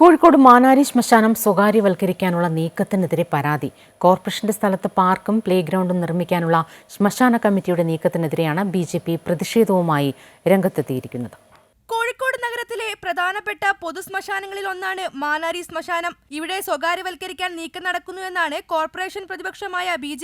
കോഴിക്കോട് മാനാരി ശ്മശാനം സ്വകാര്യവൽക്കരിക്കാനുള്ള നീക്കത്തിനെതിരെ പരാതി. കോർപ്പറേഷന്റെ സ്ഥലത്ത് പാർക്കും പ്ലേ ഗ്രൗണ്ടും നിർമ്മിക്കാനുള്ള ശ്മശാന കമ്മിറ്റിയുടെ നീക്കത്തിനെതിരെയാണ് ബി ജെ പി പ്രതിഷേധവുമായി രംഗത്തെത്തിയിരിക്കുന്നത്. കോഴിക്കോട് നഗരത്തിലെ പ്രധാനപ്പെട്ട പൊതുശ്മശാനങ്ങളിൽ ഒന്നാണ് മാനാരി ശ്മശാനം. ഇവിടെ സ്വകാര്യവൽക്കരിക്കാൻ നീക്കം നടക്കുന്നു എന്നാണ് കോർപ്പറേഷൻ പ്രതിപക്ഷമായ ബി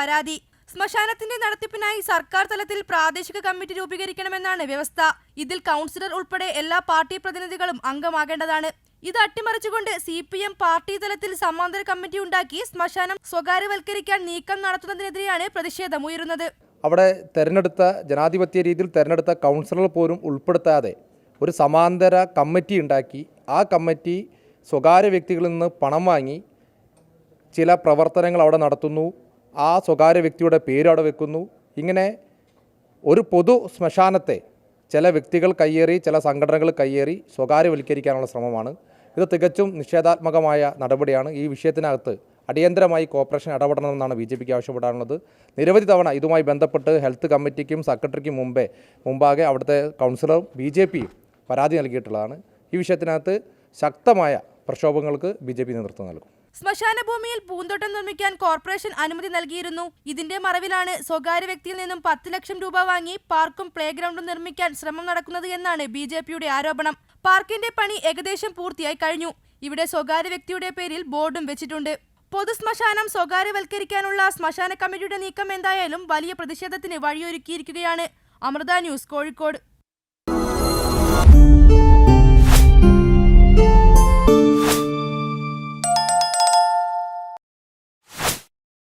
പരാതി. ശ്മശാനത്തിന്റെ നടത്തിപ്പിനായി സർക്കാർ തലത്തിൽ പ്രാദേശിക കമ്മിറ്റി രൂപീകരിക്കണമെന്നാണ് വ്യവസ്ഥ. ഇതിൽ കൗൺസിലർ ഉൾപ്പെടെ എല്ലാ പാർട്ടി പ്രതിനിധികളും അംഗമാകേണ്ടതാണ്. ഇത് അട്ടിമറിച്ചുകൊണ്ട് സി പി എം പാർട്ടി തലത്തിൽ സമാന്തര കമ്മിറ്റി ഉണ്ടാക്കി ശ്മശാനം സ്വകാര്യവൽക്കരിക്കാൻ നീക്കം നടത്തുന്നതിനെതിരെയാണ് പ്രതിഷേധമുയരുന്നത് അവിടെ തെരഞ്ഞെടുത്ത ജനാധിപത്യ രീതിയിൽ തെരഞ്ഞെടുത്ത കൗൺസിലർ പോലും ഉൾപ്പെടുത്താതെ ഒരു സമാന്തര കമ്മിറ്റി ഉണ്ടാക്കി. ആ കമ്മിറ്റി സ്വകാര്യ വ്യക്തികളിൽ നിന്ന് പണം വാങ്ങി ചില പ്രവർത്തനങ്ങൾ അവിടെ നടത്തുന്നു. ആ സ്വകാര്യ വ്യക്തിയുടെ പേര് അവിടെ വെക്കുന്നു. ഇങ്ങനെ ഒരു പൊതു ശ്മശാനത്തെ ചില വ്യക്തികൾ കയ്യേറി ചില സംഘടനകൾ കയ്യേറി സ്വകാര്യവൽക്കരിക്കാനുള്ള ശ്രമമാണ്. ഇത് തികച്ചും നിഷേധാത്മകമായ നടപടിയാണ്. ഈ വിഷയത്തിനകത്ത് അടിയന്തരമായി കോർപ്പറേഷൻ ഇടപെടണമെന്നാണ് ബി ജെ പിക്ക് ആവശ്യപ്പെടാനുള്ളത്. നിരവധി തവണ ഇതുമായി ബന്ധപ്പെട്ട് ഹെൽത്ത് കമ്മിറ്റിക്കും സെക്രട്ടറിക്കും മുമ്പേ മുമ്പാകെ അവിടുത്തെ കൗൺസിലറും ബി ജെ പിയും പരാതി നൽകിയിട്ടുള്ളതാണ്. ഈ വിഷയത്തിനകത്ത് ശക്തമായ പ്രക്ഷോഭങ്ങൾക്ക് ബി ജെ പി നേതൃത്വം നൽകും. ശ്മശാന ഭൂമിയിൽ പൂന്തോട്ടം നിർമ്മിക്കാൻ കോർപ്പറേഷൻ അനുമതി നൽകിയിരുന്നു. ഇതിന്റെ മറവിലാണ് സ്വകാര്യ വ്യക്തിയിൽ നിന്നും പത്ത് ലക്ഷം രൂപ വാങ്ങി പാർക്കും പ്ലേ ഗ്രൗണ്ടും നിർമ്മിക്കാൻ ശ്രമം നടക്കുന്നത് എന്നാണ് ബി ആരോപണം. പാർക്കിന്റെ പണി ഏകദേശം പൂർത്തിയായി കഴിഞ്ഞു. ഇവിടെ സ്വകാര്യ വ്യക്തിയുടെ പേരിൽ ബോർഡും വെച്ചിട്ടുണ്ട്. പൊതു ശ്മശാനം സ്വകാര്യവൽക്കരിക്കാനുള്ള ശ്മശാന കമ്മിറ്റിയുടെ നീക്കം എന്തായാലും വലിയ പ്രതിഷേധത്തിന് വഴിയൊരുക്കിയിരിക്കുകയാണ്. അമൃത ന്യൂസ് കോഴിക്കോട്.